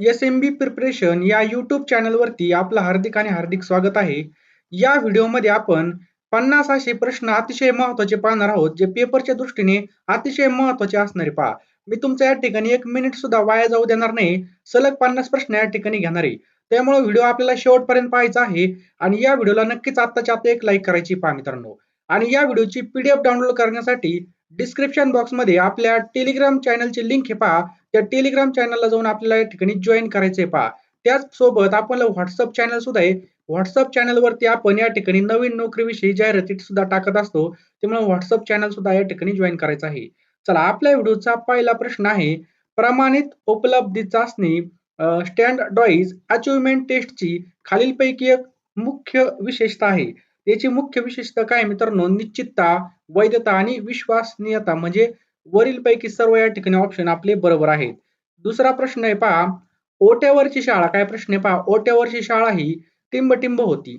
S M B preparation या YouTube चॅनलवरती आपलं हार्दिक आणि हार्दिक स्वागत आहे. या व्हिडिओमध्ये आपण पन्नास असे प्रश्न अतिशय महत्त्वाचे पाहणार आहोत जे पेपरच्या दृष्टीने अतिशय महत्त्वाचे असणारे पहा. मी तुमच्या या ठिकाणी एक मिनिट सुद्धा वाया जाऊ देणार नाही. सलग पन्नास प्रश्न या ठिकाणी घेणार आहे. त्यामुळे व्हिडिओ आपल्याला शेवटपर्यंत पाहायचा आहे आणि या व्हिडिओला नक्कीच आत्ताच्या आता एक लाईक करायची पहा मित्रांनो. आणि या व्हिडिओची पीडीएफ डाउनलोड करण्यासाठी डिस्क्रिप्शन बॉक्समध्ये आपल्या टेलिग्राम चॅनलची लिंक हे पहा. त्या टेलिग्राम चॅनलला जाऊन आपल्याला या ठिकाणी जॉईन करायचे पहा. त्याच सोबत आपल्याला व्हॉट्सअप चॅनल सुद्धा आहे. व्हॉट्सअप चॅनलवरती आपण या ठिकाणी नवीन नोकरीविषयी जाहिराती सुद्धा टाकत असतो. त्यामुळे व्हॉट्सअप चॅनल सुद्धा या ठिकाणी जॉईन करायचं आहे. चला आपल्या व्हिडिओचा पहिला प्रश्न आहे. प्रमाणित उपलब्धी चाचणी स्टँड डॉईज अचिव्हमेंट टेस्टची खालीलपैकी एक मुख्य विशेषता आहे. याची मुख्य विशेषता काय मित्रांनो? निश्चितता वैधता आणि विश्वसनीयता. म्हणजे वरील पैकी सर्व या ठिकाणी ऑप्शन आपले बरोबर आहेत. दुसरा प्रश्न आहे पहा ओट्यावरची शाळा. काय प्रश्न आहे पहा ओट्यावरची शाळा ही टिंबटिंब होती.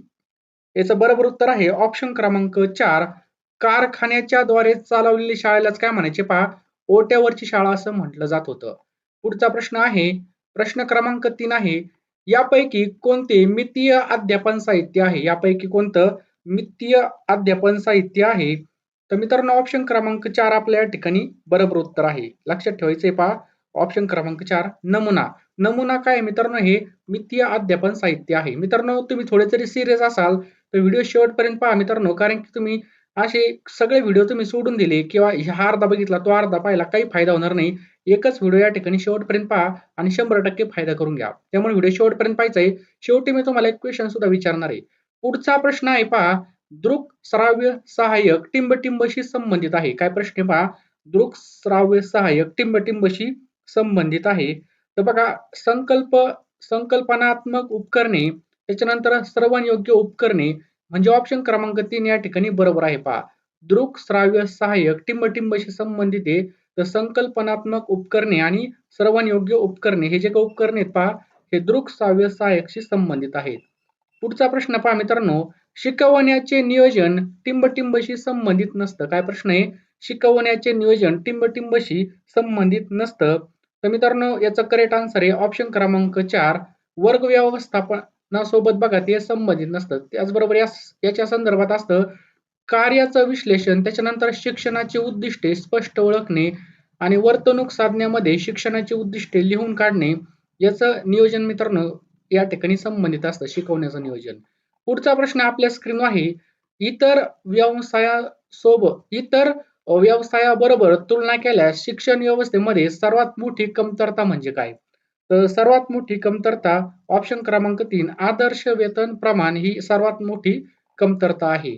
याचं बरोबर उत्तर आहे ऑप्शन क्रमांक चार कारखान्याच्या द्वारे चालवलेली शाळेलाच काय म्हणायचे पहा ओट्यावरची शाळा असं म्हटलं जात होतं. पुढचा प्रश्न आहे प्रश्न क्रमांक तीन आहे यापैकी कोणते मितीय अध्यापन साहित्य आहे? यापैकी कोणतं? मित्तीय अध्यापन साहित्य आहे. तर मित्रांनो ऑप्शन क्रमांक चार आपल्या या ठिकाणी बरोबर उत्तर आहे. लक्षात ठेवायचंय पहा. ऑप्शन क्रमांक चार नमुना. नमुना काय मित्रांनो? हे मित्तीय अध्यापन साहित्य आहे. मित्रांनो तुम्ही थोडे जरी सिरियस असाल तर व्हिडिओ शेवटपर्यंत पहा मित्रांनो. कारण की तुम्ही असे सगळे व्हिडिओ तुम्ही सोडून दिले किंवा हा अर्धा बघितला तो अर्धा पाहिला काही फायदा होणार नाही. एकच व्हिडिओ या ठिकाणी शेवटपर्यंत पहा आणि शंभर टक्के फायदा करून घ्या. त्यामुळे व्हिडिओ शेवटपर्यंत पाहायचा आहे शेवटी मी तुम्हाला एक क्वेश्चन सुद्धा विचारणार आहे. पुढचा प्रश्न आहे पहा. दृक श्राव्य सहाय्यक टिंबटिंबशी संबंधित आहे. काय प्रश्न पहा? दृक श्राव्य सहाय्यक टिंबटिंबशी संबंधित आहे. तर बघा संकल्प संकल्पनात्मक उपकरणे त्याच्यानंतर श्रवण योग्य उपकरणे म्हणजे ऑप्शन क्रमांक तीन या ठिकाणी बरोबर आहे पहा. दृक श्राव्य सहाय्यक टिंबटिंबशी संबंधित आहे. तर संकल्पनात्मक उपकरणे आणि श्रवण योग्य उपकरणे हे जे काही उपकरणे आहेत पहा हे दृक श्राव्य सहाय्यकशी संबंधित आहेत. पुढचा प्रश्न पहा मित्रांनो. शिकवण्याचे नियोजन टिंबटिंबशी संबंधित नसतं. काय प्रश्न आहे? शिकवण्याचे नियोजन टिंबटिंबशी संबंधित नसतं. तर मित्रांनो याचं करेक्ट आन्सर आहे ऑप्शन क्रमांक चार. वर्ग व्यवस्थापनासोबत बघा ते संबंधित नसतं. त्याचबरोबर या याच्या संदर्भात असतं कार्याचं विश्लेषण त्याच्यानंतर शिक्षणाची उद्दिष्टे स्पष्ट ओळखणे आणि वर्तणूक साधण्यामध्ये शिक्षणाची उद्दिष्टे लिहून काढणे याचं नियोजन मित्रांनो या ठिकाणी संबंधित असतं शिकवण्याचं नियोजन. पुढचा प्रश्न आपल्या स्क्रीन आहे. इतर व्यवसायासोबत इतर व्यवसायाबरोबर तुलना केल्यास शिक्षण व्यवस्थेमध्ये सर्वात मोठी कमतरता म्हणजे काय? तर सर्वात मोठी कमतरता ऑप्शन क्रमांक तीन आदर्श वेतन प्रमाण ही सर्वात मोठी कमतरता आहे.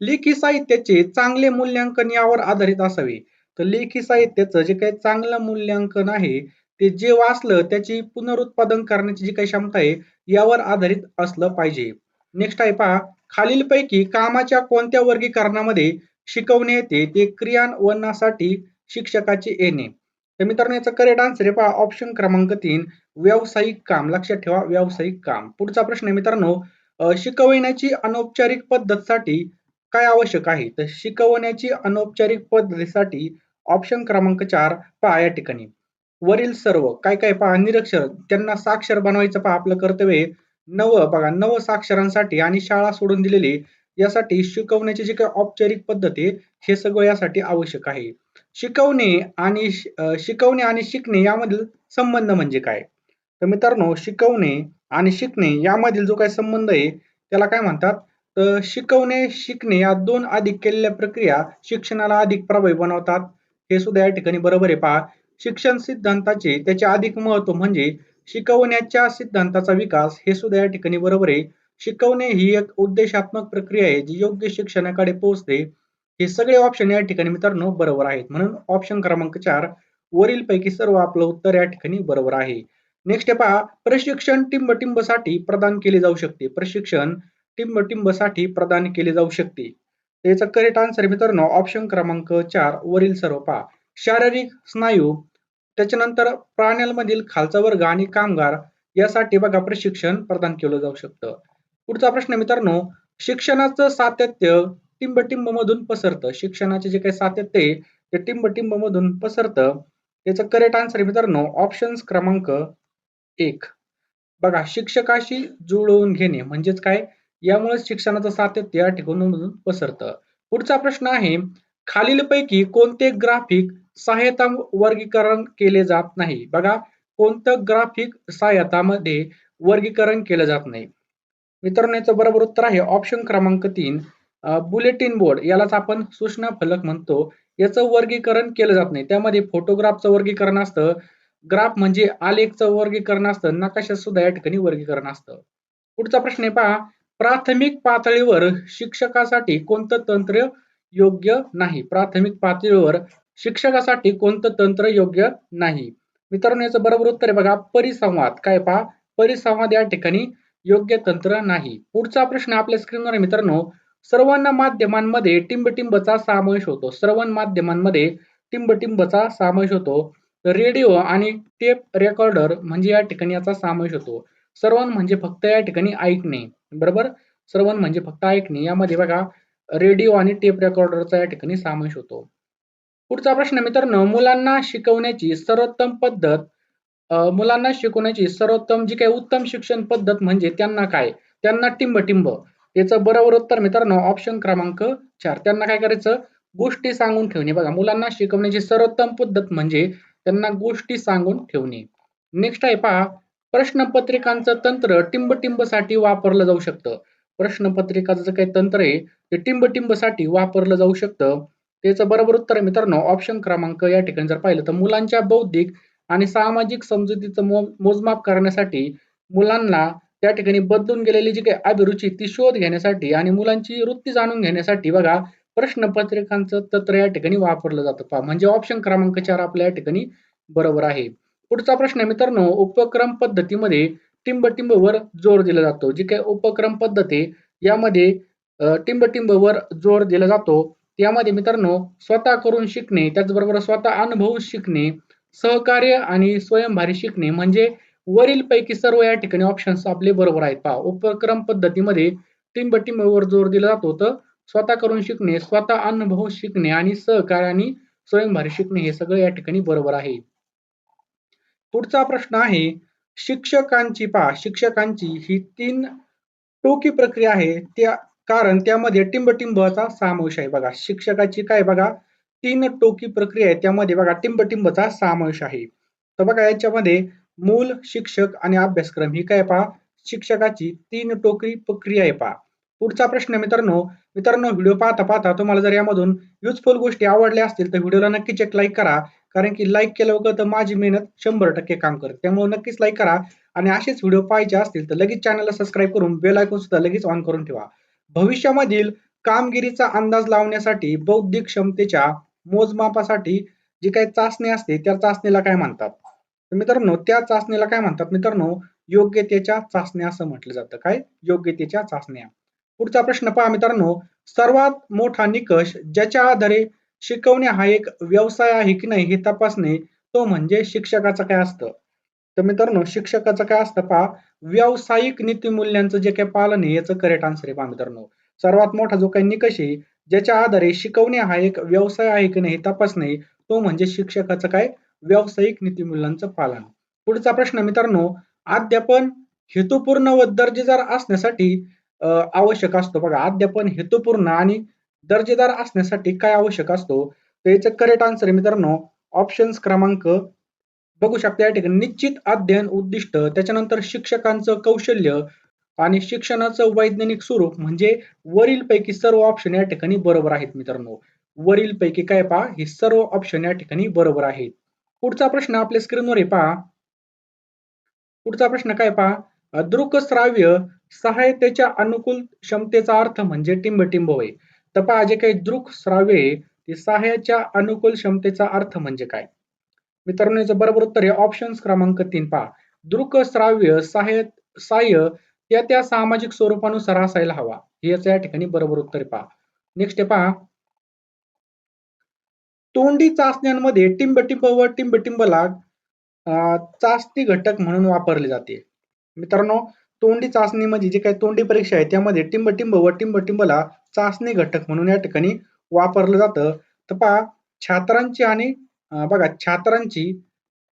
लेखी साहित्याचे चांगले मूल्यांकन यावर आधारित असावे. तर लेखी साहित्याचं जे काही चांगलं मूल्यांकन आहे ते जे वाचलं त्याची पुनरुत्पादन करण्याची जी काही क्षमता आहे यावर आधारित असलं पाहिजे. नेक्स्ट आहे पहा खालीलपैकी कामाच्या कोणत्या वर्गीकरणामध्ये शिकवणे येते ते क्रियान्वयनासाठी शिक्षकाचे येणे. तर मित्रांनो याचा करेक्ट आन्सर आहे पहा ऑप्शन क्रमांक तीन व्यावसायिक काम. लक्षात ठेवा व्यावसायिक काम. पुढचा प्रश्न आहे मित्रांनो शिकवण्याची अनौपचारिक पद्धतीसाठी काय आवश्यक आहे? तर शिकवण्याची अनौपचारिक पद्धतीसाठी ऑप्शन क्रमांक चार पहा या ठिकाणी. वरील सर्व काय काय पहा निरक्षर त्यांना साक्षर बनवायचं पहा आपलं कर्तव्य नव बघा नव साक्षरांसाठी आणि शाळा सोडून दिलेली यासाठी शिकवण्याची जी काही औपचारिक पद्धत आहे हे सगळं यासाठी आवश्यक आहे. शिकवणे आणि शिकवणे आणि शिकणे यामधील संबंध म्हणजे काय? तर मित्रांनो शिकवणे आणि शिकणे यामधील जो काही संबंध आहे त्याला काय म्हणतात? तर शिकवणे शिकणे या दोन अधिक केलेल्या प्रक्रिया शिक्षणाला अधिक प्रभावी बनवतात. हे सुद्धा या ठिकाणी बरोबर आहे पहा. शिक्षण सिद्धांताचे त्याचे अधिक महत्त्व म्हणजे शिकवण्याच्या सिद्धांताचा विकास हे सुद्धा या ठिकाणी बरोबर आहे. शिकवणे ही एक उद्देशात्मक प्रक्रिया आहे जी योग्य शिक्षणाकडे पोहोचते. हे सगळे ऑप्शन या ठिकाणी मित्रांनो बरोबर आहेत. म्हणून ऑप्शन क्रमांक चार वरील पैकी सर्व आपलं उत्तर या ठिकाणी बरोबर आहे. नेक्स्ट पहा प्रशिक्षण टिंबटिंबसाठी प्रदान केले जाऊ शकते. प्रशिक्षण टिंबटिंबसाठी प्रदान केले जाऊ शकते. त्याचा करेक्ट आन्सर मित्रांनो ऑप्शन क्रमांक चार वरील सर्व पहा. शारीरिक स्नायू त्याच्यानंतर प्राण्यांमधील खालचा वर्ग आणि कामगार यासाठी बघा प्रशिक्षण प्रदान केलं जाऊ शकतं. पुढचा प्रश्न मित्रांनो शिक्षणाचं सातत्य टिंबटिंब मधून पसरतं. शिक्षणाचे जे काही सातत्य आहे ते टिंबटिंब मधून पसरतं त्याचं करेक्ट आन्सर मित्रांनो ऑप्शन्स क्रमांक एक. बघा शिक्षकाशी जुळवून घेणे म्हणजेच काय? यामुळे शिक्षणाचं सातत्य या ठिकाणून पसरतं. पुढचा प्रश्न आहे खालीलपैकी कोणते ग्राफिक सहायता वर्गीकरण केले जात नाही. बघा कोणतं ग्राफिक सहायतामध्ये वर्गीकरण केलं जात नाही. मित्रांनो याचं बरोबर उत्तर आहे ऑप्शन क्रमांक तीन. बुलेटिन बोर्ड यालाच आपण सूचना फलक म्हणतो. याचं वर्गीकरण केलं जात नाही. त्यामध्ये फोटोग्राफचं वर्गीकरण असतं. ग्राफ म्हणजे आलेखचं वर्गीकरण असतं. नकाशात सुद्धा या ठिकाणी वर्गीकरण असतं. पुढचा प्रश्न आहे पहा. प्राथमिक पातळीवर शिक्षकासाठी कोणतं तंत्र योग्य नाही? प्राथमिक पातळीवर शिक्षकासाठी कोणतं तंत्र योग्य नाही? मित्रांनो याचं बरोबर उत्तर आहे बघा परिसंवाद. काय पहा? परिसंवाद या ठिकाणी योग्य तंत्र नाही. पुढचा प्रश्न आपल्या स्क्रीनवर आहे मित्रांनो. सर्वांना माध्यमांमध्ये टिंबटिंबचा समावेश होतो. श्रवण माध्यमांमध्ये टिंबटिंबचा समावेश होतो. रेडिओ आणि टेप रेकॉर्डर म्हणजे या ठिकाणी याचा समावेश होतो. श्रवण म्हणजे फक्त या ठिकाणी ऐकणे. बरोबर? श्रवण म्हणजे फक्त ऐकणे. यामध्ये बघा रेडिओ आणि टेप रेकॉर्डरचा या ठिकाणी समावेश होतो. पुढचा प्रश्न मित्रांनो मुलांना शिकवण्याची सर्वोत्तम पद्धत मुलांना शिकवण्याची सर्वोत्तम जी काही उत्तम शिक्षण पद्धत म्हणजे त्यांना काय? त्यांना टिंब टिंब याचं बरोबर उत्तर मित्रांनो ऑप्शन क्रमांक चार. त्यांना काय करायचं? गोष्टी सांगून ठेवणे. बघा मुलांना शिकवण्याची सर्वोत्तम पद्धत म्हणजे त्यांना गोष्टी सांगून ठेवणे. नेक्स्ट आहे पहा प्रश्नपत्रिकांचं तंत्र टिंबटिंबसाठी वापरलं जाऊ शकतं. प्रश्नपत्रिकाचं जे काही तंत्र आहे ते टिंबटिंबसाठी वापरलं जाऊ शकतं. त्याचं बरोबर उत्तर आहे मित्रांनो. ऑप्शन क्रमांक या ठिकाणी जर पाहिलं तर मुलांच्या बौद्धिक आणि सामाजिक समजुतीचं मोजमाप करण्यासाठी मुलांना त्या ठिकाणी बदलून गेलेली जी काही अभिरुची ती शोध घेण्यासाठी आणि मुलांची वृत्ती जाणून घेण्यासाठी बघा प्रश्नपत्रिकांचं तंत्र या ठिकाणी वापरलं जातं. पहा म्हणजे ऑप्शन क्रमांक चार आपल्या या ठिकाणी बरोबर आहे. पुढचा प्रश्न मित्रांनो उपक्रम पद्धतीमध्ये टिंबटिंबवर जोर दिला जातो. जी काही उपक्रम पद्धती यामध्ये टिंबटिंबवर जोर दिला जातो. त्यामध्ये मित्रांनो स्वतः करून शिकणे त्याचबरोबर स्वतः अनुभव शिकणे सहकार्य आणि स्वयंभारी शिकणे म्हणजे वरील पैकी सर्व या ठिकाणी ऑप्शन्स आपले बरोबर आहेत. पहा उपक्रम पद्धतीमध्ये टिंबटिंबवर जोर दिला जातो तर स्वतः करून शिकणे स्वतः अनुभव शिकणे आणि सहकार्य आणि स्वयंभारी शिकणे हे सगळं या ठिकाणी बरोबर आहे. पुढचा प्रश्न आहे शिक्षकांची पहा शिक्षकांची ही तीन टोकी प्रक्रिया आहे त्या कारण त्यामध्ये टिंबटिंबचा समावेश आहे. बघा शिक्षकाची काय बघा तीन टोकी प्रक्रिया आहे. त्यामध्ये बघा टिंबटिंबचा समावेश आहे. तर बघा याच्यामध्ये मूल शिक्षक आणि अभ्यासक्रम ही काय पहा? शिक्षकाची तीन टोकरी प्रक्रिया आहे पहा. पुढचा प्रश्न मित्रांनो. मित्रांनो व्हिडिओ पाहता पाहता तुम्हाला जर यामधून युजफुल गोष्टी आवडल्या असतील तर व्हिडिओला नक्कीच एक लाईक करा. कारण की लाईक केल्यावर तर माझी मेहनत शंभर टक्के काम करते त्यामुळे नक्कीच लाईक करा. आणि असेच व्हिडिओ पाहायचे असतील तर लगेच चॅनलला सबस्क्राईब करून बेल आयकॉन सुद्धा लगेच ऑन करून ठेवा. भविष्यामधील कामगिरीचा अंदाज लावण्यासाठी बौद्धिक क्षमतेच्या मोजमापासाठी जी काही चाचणी असते त्या चाचणीला काय म्हणतात? तर मित्रांनो त्या चाचणीला काय म्हणतात? मित्रांनो योग्यतेच्या चाचण्या असं म्हटलं जातं. काय? योग्यतेच्या चाचण्या. पुढचा प्रश्न पहा मित्रांनो. सर्वात मोठा निकष ज्याच्या आधारे शिकवणे हा एक व्यवसाय आहे की नाही हे तपासणे तो म्हणजे शिक्षकाचं काय असतं? तर मित्रांनो शिक्षकाचं काय असतं पहा व्यावसायिक नीतिमूल्यांचं जे काही पालन आहे याचं करेक्ट आन्सर आहे पहा मित्रांनो. सर्वात मोठा जो काही निकष आहे ज्याच्या आधारे शिकवणे हा एक व्यवसाय आहे की नाही तपासणे तो म्हणजे शिक्षकाचं काय? व्यावसायिक नीतिमूल्यांचं पालन. पुढचा प्रश्न मित्रांनो अध्यापन हेतुपूर्ण व दर्जेदार असण्यासाठी आवश्यक असतो. बघा अध्यापन हेतुपूर्ण आणि दर्जेदार असण्यासाठी काय आवश्यक असतो? तर याचं करेक्ट आन्सर आहे मित्रांनो ऑप्शन्स क्रमांक बघू शकता या ठिकाणी निश्चित अध्ययन उद्दिष्ट त्याच्यानंतर शिक्षकांचं कौशल्य आणि शिक्षणाचं वैज्ञानिक स्वरूप म्हणजे वरील पैकी सर्व ऑप्शन या ठिकाणी बरोबर आहेत मित्रांनो. वरील पैकी काय पहा हे सर्व ऑप्शन या ठिकाणी बरोबर आहेत. पुढचा प्रश्न आपल्या स्क्रीनवर आहे पहा. पुढचा प्रश्न काय पहा. दृकश्राव्य सहायतेच्या अनुकूल क्षमतेचा अर्थ म्हणजे टिंबटिंब होय तर पहा जे काही दृक श्राव्य ते सहाय्याच्या अनुकूल क्षमतेचा अर्थ म्हणजे काय? मित्रांनो याचं बरोबर उत्तर आहे ऑप्शन क्रमांक तीन. पहा. दृक श्राव्य सहाय्य सहाय्य त्या त्या सामाजिक स्वरूपानुसार असायला हवा. हे याचं या ठिकाणी बरोबर उत्तर पहा. नेक्स्ट आहे पहा. तोंडी चाचण्यांमध्ये टिंबटिंब व टिंबटिंबला चाचणी घटक म्हणून वापरले जाते. मित्रांनो तोंडी चाचणी म्हणजे जे काही तोंडी परीक्षा आहे त्यामध्ये टिंबटिंब व टिंबटिंबला चाचणी घटक म्हणून या ठिकाणी वापरलं जातं. तर पहा छात्रांची आणि बघा छात्रांची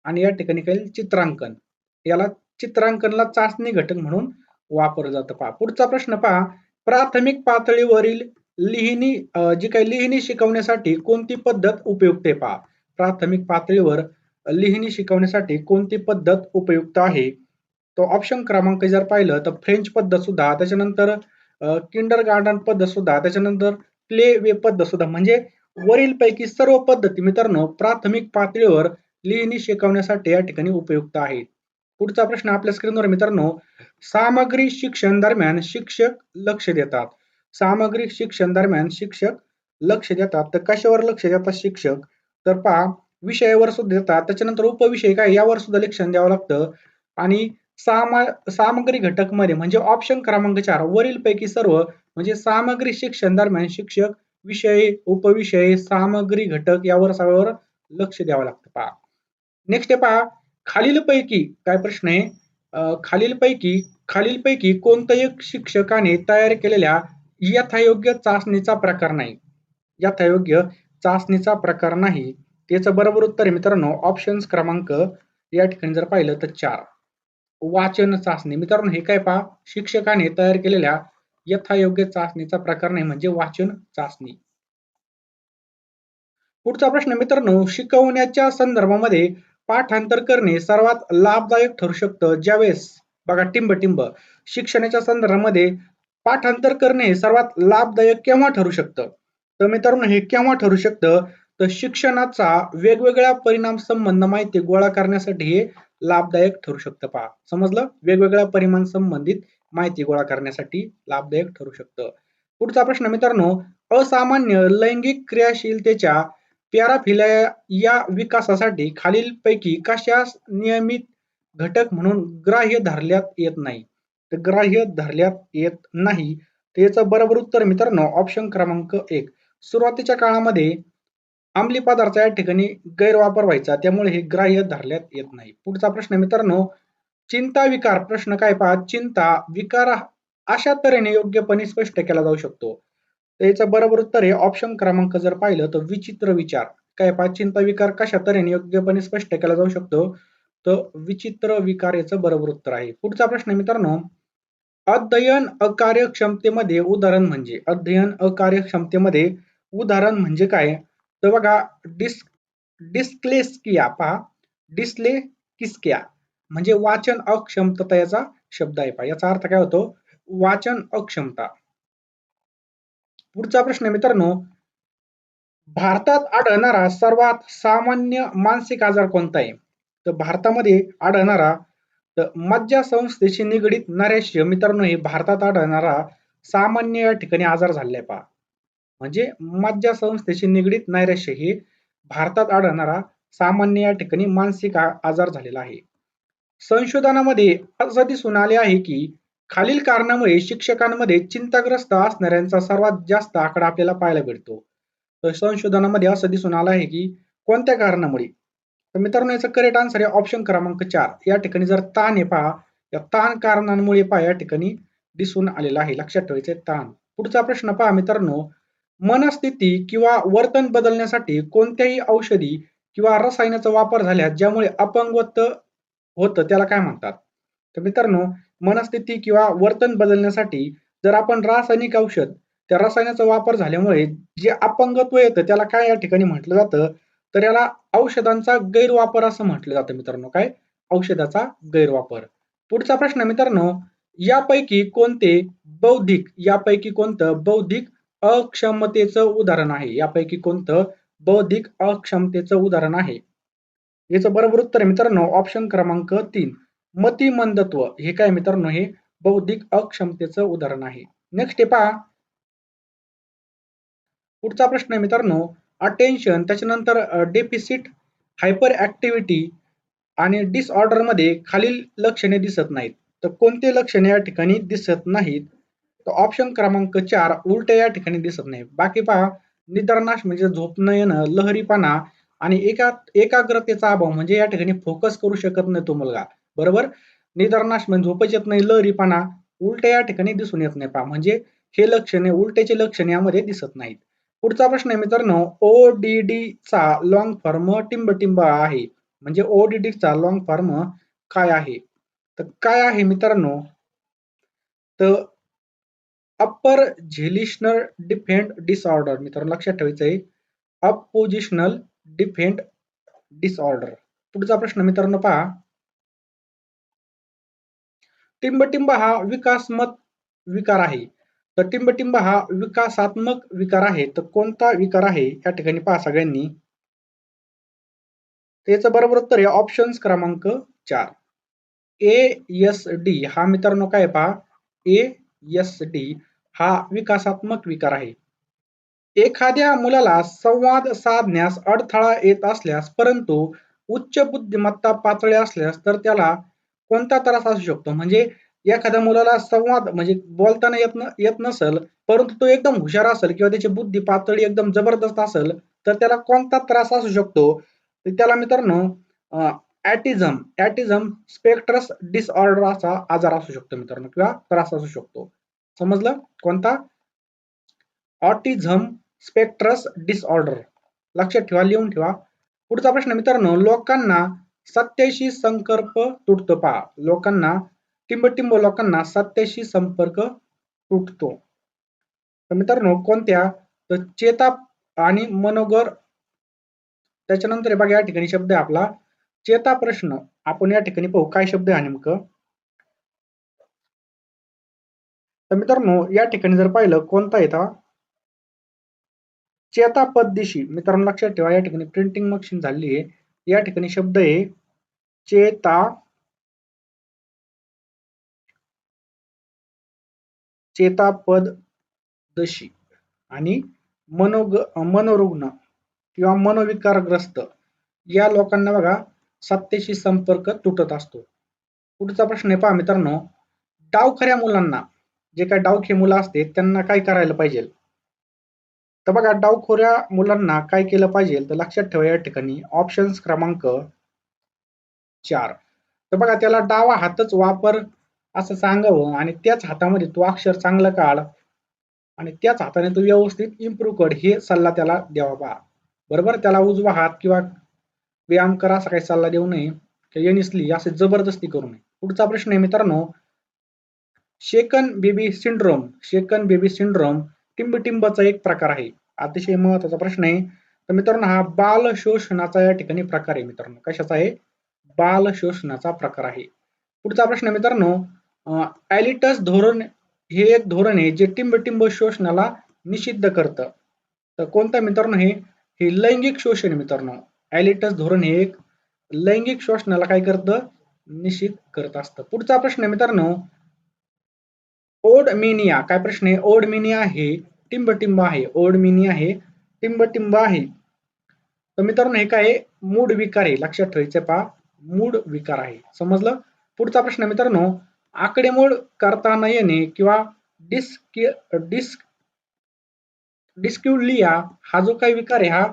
आणि या ठिकाणी काही चित्रांकन. याला चित्रांकनला चाचणी घटक म्हणून वापरलं जातं पहा. पुढचा प्रश्न पहा. प्राथमिक पातळीवरील लिहिणी जी काही लिहिणी शिकवण्यासाठी कोणती पद्धत उपयुक्त आहे पहा. प्राथमिक पातळीवर लिहिणी शिकवण्यासाठी कोणती पद्धत उपयुक्त आहे? तो ऑप्शन क्रमांक जर पाहिलं तर फ्रेंच पद्धत सुद्धा त्याच्यानंतर किंडर गार्डन पद्धत सुद्धा त्याच्यानंतर प्ले वे पद्धत सुद्धा म्हणजे वरील पैकी सर्व पद्धती मित्रांनो प्राथमिक पातळीवर लिहिणी शिकवण्यासाठी या ठिकाणी उपयुक्त आहेत. पुढचा प्रश्न आपल्या स्क्रीनवर मित्रांनो सामग्री शिक्षण दरम्यान शिक्षक लक्ष देतात. सामग्री शिक्षण दरम्यान शिक्षक लक्ष देतात. तर कशावर लक्ष देतात शिक्षक? तर पहा विषयावर सुद्धा देतात. त्याच्यानंतर उपविषय काय? यावर सुद्धा लक्ष द्यावं लागतं. आणि सामा सामग्री घटकमध्ये म्हणजे ऑप्शन क्रमांक चार वरील पैकी सर्व म्हणजे सामग्री शिक्षण दरम्यान शिक्षक विषय उपविषय सामग्री घटक यावर सगळ्यावर लक्ष द्यावं लागतं. पहा. नेक्स्ट आहे पहा. खालीलपैकी काय प्रश्न आहे? खालीलपैकी खालीलपैकी कोणत्याही एक शिक्षकाने तयार केलेल्या यथायोग्य चाचणीचा प्रकार नाही. यथायोग्य चाचणीचा प्रकार नाही. त्याचं बरोबर उत्तर आहे मित्रांनो ऑप्शन्स क्रमांक या ठिकाणी जर पाहिलं तर चार. वाचन चाचणी. मित्रांनो हे काय पहा? शिक्षकाने तयार केलेल्या यथायोग्य चाचणीचा प्रकार नाही म्हणजे वाचन चाचणी. पुढचा प्रश्न मित्रांनो शिकवण्याच्या संदर्भामध्ये पाठांतर करणे सर्वात लाभदायक ठरू शकतं. ज्यावेळेस बघा टिंब टिंब शिक्षणाच्या संदर्भामध्ये पाठांतर करणे सर्वात लाभदायक केव्हा ठरू शकतं? तर मित्रांनो हे केव्हा ठरू शकतं? तर शिक्षणाचा वेगवेगळ्या परिणाम संबंध माहिती गोळा करण्यासाठी हे लाभदायक ठरू शकतं. पहा समजलं? वेगवेगळ्या परिमाण संबंधित माहिती गोळा करण्यासाठी लाभदायक ठरू शकतं. पुढचा प्रश्न मित्रांनो असामान्य लैंगिक क्रियाशीलतेच्या पॅराफिलिया या विकासासाठी खालीलपैकी कशा नियमित घटक म्हणून ग्राह्य धरल्यात येत नाही? तर ग्राह्य धरल्यात येत नाही. तर याचं बरोबर उत्तर मित्रांनो ऑप्शन क्रमांक एक. सुरुवातीच्या काळामध्ये अंमली पदार्थ या ठिकाणी गैरवापर व्हायचा त्यामुळे हे ग्राह्य धरल्यात येत नाही. पुढचा प्रश्न मित्रांनो चिंता विकार प्रश्न काय पहा चिंता विकार अशा तऱ्हेने योग्यपणे स्पष्ट केला जाऊ शकतो. याचं बरोबर उत्तर आहे ऑप्शन क्रमांक जर पाहिलं तर विचित्र विचार. काय पहा चिंता विकार कशा तऱ्हेने योग्यपणे स्पष्ट केला जाऊ शकतो? तर विचित्र विकार याचं बरोबर उत्तर आहे. पुढचा प्रश्न मित्रांनो अध्ययन अकार्यक्षमतेमध्ये उदाहरण म्हणजे अध्ययन अकार्यक्षमतेमध्ये उदाहरण म्हणजे काय? तर बघा डिस डिस्क्लेस्किया पहा. डिस्ले किस्किया म्हणजे वाचन अक्षमता याचा शब्द आहे पहा. याचा अर्थ काय होतो? वाचन अक्षमता. पुढचा प्रश्न मित्रांनो भारतात आढळणारा सर्वात सामान्य मानसिक आजार कोणता आहे? तर भारतामध्ये आढळणारा तर मज्जा संस्थेशी निगडीत नैराश्य मित्रांनो हे भारतात आढळणारा सामान्य या ठिकाणी आजार झालेला आहे पहा. म्हणजे मज्जा संस्थेशी निगडीत नैराश्य हे भारतात आढळणारा सामान्य या ठिकाणी मानसिक आजार झालेला आहे. संशोधनामध्ये असं दिसून आले आहे की खालील कारणामुळे शिक्षकांमध्ये चिंताग्रस्त असणाऱ्यांचा सर्वात जास्त आकडा आपल्याला पाहायला भेटतो. तर संशोधनामध्ये असं दिसून आलं आहे की कोणत्या कारणामुळे? तर मित्रांनो याचा करेक्ट आन्सर आहे ऑप्शन क्रमांक चार. या ठिकाणी जर ताण आहे पहा या ताण कारणांमुळे पहा या ठिकाणी दिसून आलेला आहे. लक्षात ठेवायचे ताण. पुढचा प्रश्न पहा मित्रांनो मनस्थिती किंवा वर्तन बदलण्यासाठी कोणत्याही औषधी किंवा रसायनाचा वापर झाल्यास ज्यामुळे अपंगत्व होतं त्याला काय म्हणतात? तर मित्रांनो मनस्थिती किंवा वर्तन बदलण्यासाठी जर आपण रासायनिक औषध त्या रसायनाचा वापर झाल्यामुळे जे अपंगत्व येतं त्याला काय या ठिकाणी म्हटलं जातं? तर याला औषधांचा गैरवापर असं म्हटलं जातं मित्रांनो. काय? औषधाचा गैरवापर. पुढचा प्रश्न मित्रांनो यापैकी कोणते बौद्धिक यापैकी कोणतं बौद्धिक अक्षमतेचं उदाहरण आहे? यापैकी कोणतं बौद्धिक अक्षमतेचं उदाहरण आहे? याचं बरोबर उत्तर आहे मित्रांनो ऑप्शन क्रमांक तीन. मतिमंदत्व. हे काय मित्रांनो? हे बौद्धिक अक्षमतेचं उदाहरण आहे. नेक्स्ट आहे पहा. पुढचा प्रश्न आहे मित्रांनो अटेन्शन त्याच्यानंतर डेफिसिट हायपर ऍक्टिव्हिटी आणि डिसऑर्डरमध्ये खालील लक्षणे दिसत नाहीत. तर कोणते लक्षणे या ठिकाणी दिसत नाहीत? तर ऑप्शन क्रमांक चार उलट या ठिकाणी दिसत नाही. बाकी पहा निद्रानाश म्हणजे झोप न येणं लहरीपणा आणि एका एकाग्रतेचा अभाव म्हणजे या ठिकाणी फोकस करू शकत नाही तो मुलगा. बरोबर? निदर्नाश म्हणजे झोपच येत नाही लहरीपणा उलट्या या ठिकाणी दिसून येत नाही पहा. म्हणजे हे लक्षणे उलट्याचे लक्षण यामध्ये दिसत नाहीत. पुढचा प्रश्न आहे मित्रांनो ओडीडी चा लॉंग फॉर्म टिंब आहे. म्हणजे ओडीडी चा लॉंग फॉर्म काय आहे? तर काय आहे मित्रांनो? तर अप्पर झेलिशनल डिफेंड डिसऑर्डर मित्रांनो लक्षात ठेवायचं आहे अपोजिशनल डिफेंट डिसऑर्डर पुढचा प्रश्न मित्रांनो पहा. टिंबटिंब हा विकासमत विकार आहे. तर टिंबटिंब हा विकासात्मक विकार आहे. तर कोणता विकार आहे? या ठिकाणी पहा सगळ्यांनी. त्याचं बरोबर उत्तर आहे ऑप्शन्स क्रमांक चार. ए एस डी हा मित्रांनो काय पहा? ए एस डी हा विकासात्मक विकार आहे. एखाद्या मुलाला संवाद साधण्यास अडथळा येत असल्यास परंतु उच्च बुद्धिमत्ता पातळी असल्यास तर त्याला कोणता त्रास असू शकतो? म्हणजे एखाद्या मुलाला संवाद म्हणजे बोलताना येत न येत नसेल परंतु तो एकदम हुशार असेल किंवा त्याची बुद्धी पातळी एकदम जबरदस्त असेल तर त्याला कोणता त्रास असू शकतो? त्याला मित्रांनो ऍटिझम ॲटिझम स्पेक्ट्रस डिसऑर्डर असा आजार असू शकतो मित्रांनो किंवा त्रास असू शकतो. समजलं? कोणता? ऑटिझम स्पेक्ट्रस डिसऑर्डर लक्षात ठेवा लिहून ठेवा. पुढचा प्रश्न मित्रांनो लोकांना सत्याशी संकर्प तुटतो पहा. लोकांना टिंबटिंब लोकांना सत्याशी संपर्क तुटतो. तर मित्रांनो कोणत्या? तर चेता आणि मनोगर त्याच्यानंतर बघा या ठिकाणी शब्द आहे आपला. चेता प्रश्न. आपण या ठिकाणी पाहू काय शब्द आहे नेमकं? तर मित्रांनो या ठिकाणी जर पाहिलं कोणता येता चेतापद्धीशी मित्रांनो लक्षात ठेवा या ठिकाणी प्रिंटिंग मशीन झाली आहे. या ठिकाणी शब्द आहे चेता चेतापद दशी आणि मनोग मनोरुग्ण किंवा मनोविकारग्रस्त या लोकांना बघा सत्तेशी संपर्क तुटत असतो. पुढचा प्रश्न आहे पहा मित्रांनो डावखऱ्या मुलांना जे काही डावखे मुलं असते त्यांना काय करायला पाहिजे? तर बघा डावखोऱ्या मुलांना काय केलं पाहिजे? तर लक्षात ठेवा या ठिकाणी. ऑप्शन्स क्रमांक चार. तर बघा त्याला डावा हातच वापर असं सांगावं आणि त्याच हातामध्ये तो अक्षर चांगलं काढ आणि त्याच हाताने तो व्यवस्थित इम्प्रूव्ह कर. हे सल्ला त्याला द्यावा बा. बरोबर? त्याला उजवा हात किंवा व्यायाम करा असा काही सल्ला देऊ नये. किंवा निसली असे जबरदस्ती करू नये. पुढचा प्रश्न आहे मित्रांनो shaken baby syndrome. Shaken baby syndrome टिंबटिंबचा एक प्रकार आहे. अतिशय महत्त्वाचा प्रश्न आहे. तर मित्रांनो हा बाल शोषणाचा या ठिकाणी प्रकार आहे मित्रांनो. कशाचा आहे? बाल शोषणाचा प्रकार आहे. पुढचा प्रश्न मित्रांनो ऍलिटस धोरण हे एक धोरण आहे जे टिंबटिंब शोषणाला निषिद्ध करतं. तर कोणतं मित्रांनो हे? हे लैंगिक शोषण मित्रांनो. ॲलिटस धोरण हे एक लैंगिक शोषणाला काय करतं? निषिद्ध करत असतं. पुढचा प्रश्न मित्रांनो ओडमिनिया काय प्रश्न आहे? ओडमिनिया हे टिंबटिंब आहे. ओडमिनिया आहे टिंबटिंब आहे. तर मित्रांनो हे काय मूड विकार आहे. लक्षात ठेवायचं पहा मूड विकार आहे. समजलं? पुढचा प्रश्न मित्रांनो आकडेमोड करता न येणे किंवा डिस्क डिस्क डिस्क्युलिया हा जो काही विकार आहे हा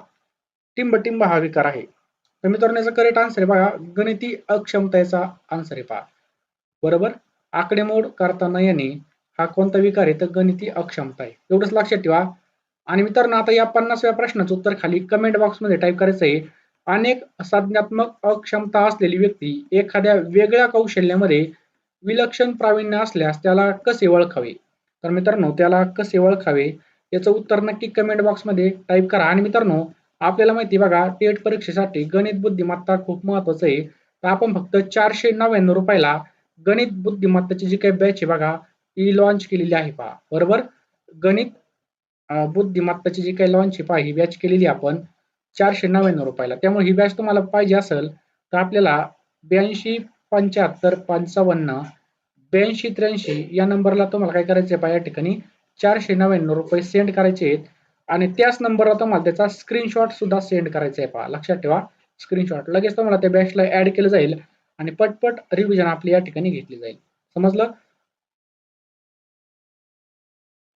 टिंबटिंब हा विकार आहे. तर मित्रांनो याचा करेक्ट आन्सर आहे बघा गणिती अक्षमतेचा आन्सर आहे पहा. बरोबर? आकडेमोड करता न येणे हा कोणता विकार आहे? तर गणिती अक्षमता आहे. एवढंच लक्षात ठेवा. आणि मित्रांनो आता या पन्नासव्या प्रश्नाचं उत्तर खाली कमेंट बॉक्समध्ये टाईप करायचं आहे. अनेक साधनात्मक अक्षमता असलेली व्यक्ती एखाद्या वेगळ्या कौशल्यामध्ये विलक्षण प्रावीण्य असल्यास त्याला कसे ओळखावे? तर मित्रांनो त्याला कसे ओळखावे? याचं उत्तर नक्की कमेंट बॉक्समध्ये टाईप करा. आणि मित्रांनो आपल्याला माहिती बघा टेट परीक्षेसाठी गणित बुद्धिमत्ता खूप महत्वाचं आहे. तर आपण फक्त चारशे नव्याण्णव रुपयाला गणित बुद्धिमत्ताची जी काही बॅच आहे बघा ही लॉन्च केलेली आहे पहा. बरोबर? गणित बुद्धिमत्ताची जी काही लॉन्च आहे पहा ही बॅच केलेली आपण चारशे नव्याण्णव रुपयाला. त्यामुळे ही बॅच तुम्हाला पाहिजे असेल तर आपल्याला ब्याऐंशी पंच्याहत्तर पंचावन्न ब्याऐंशी त्र्याऐंशी या नंबरला तुम्हाला काय करायचं आहे या ठिकाणी चारशे नव्याण्णव रुपये सेंड करायचे आहेत. आणि त्याच नंबरला तुम्हाला त्याचा स्क्रीनशॉट सुद्धा सेंड करायचा आहे पहा. लक्षात ठेवा स्क्रीनशॉट लगेच तुम्हाला त्या बॅचला ऍड केलं जाईल आणि पटपट रिव्हिजन आपली या ठिकाणी घेतली जाईल. समजलं?